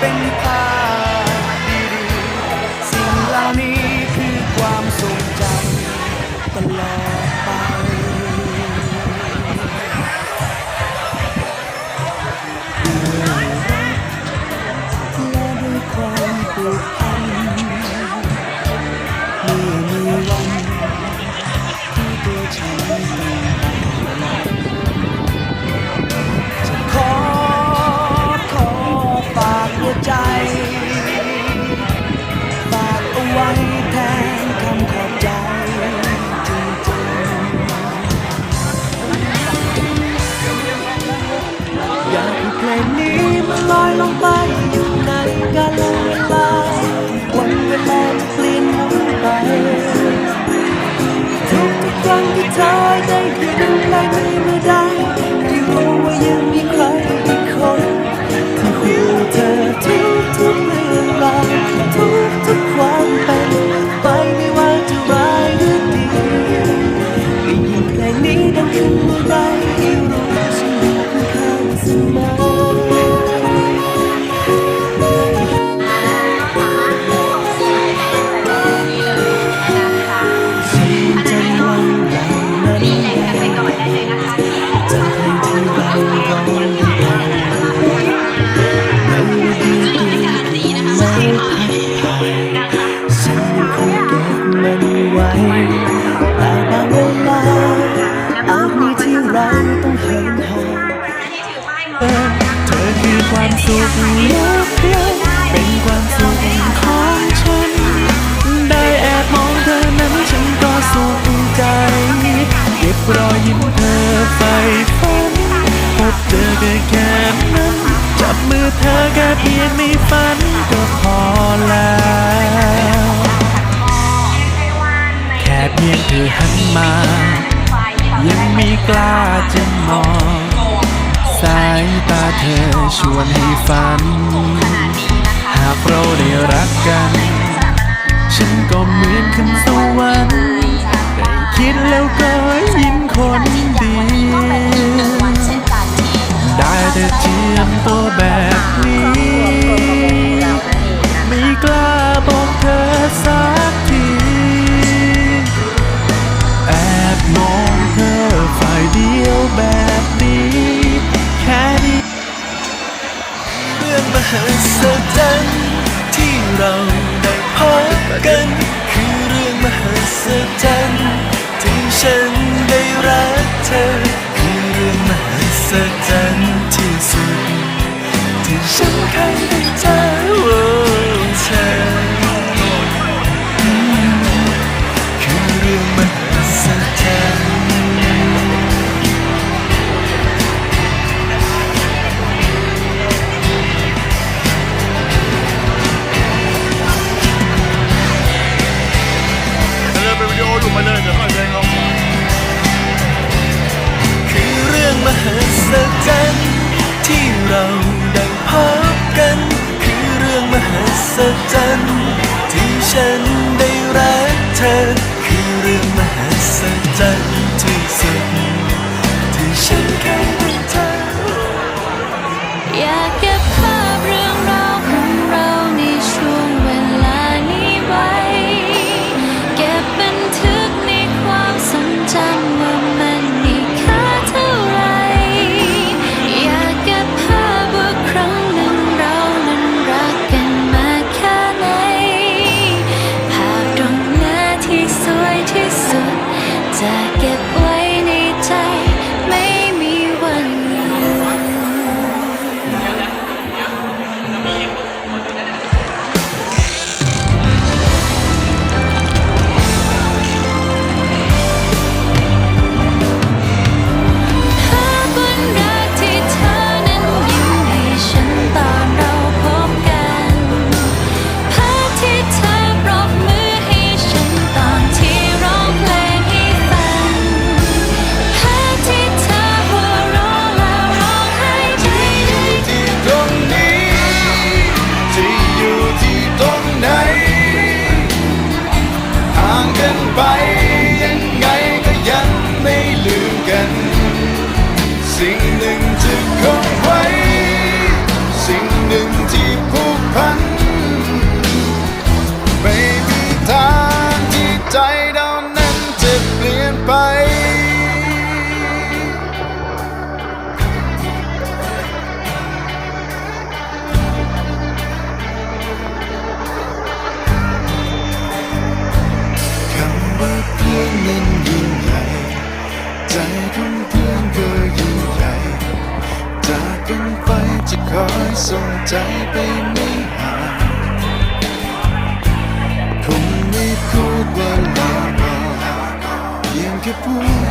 เป็นภาพดีๆ สิ่งเหล่านี้คือความทรงจำตลอดไปรักเธอและด้วยความผูกพัน ก็บรอยยิ้มเธอไฟฝันพบเจอกันแค่นั้น จับมือเธอแค่เพียงไม่ฝันก็พอแล้ว แค่เพียงเธอหันมา ยังมีกล้าจะมอง สายตาเธอชวนให้ฝัน หากเราได้รักกัน ฉันก็เหมือนขึ้นสวรรค์ คิดแล้วก็ยิ้มคนเดียวได้แต่เทียมตัว ศจรรย์ที่ฉันได้รักเธอ คือเรื่องมหัศจรรย์ที่สุดที่ฉันเคย ของเพื่อนก็ยิ่งใหญ่จากกันไปจะคอยส่งใจไปไม่ห่างคงไม่คู่ดว่าลาก่อนเพียงแค่พูด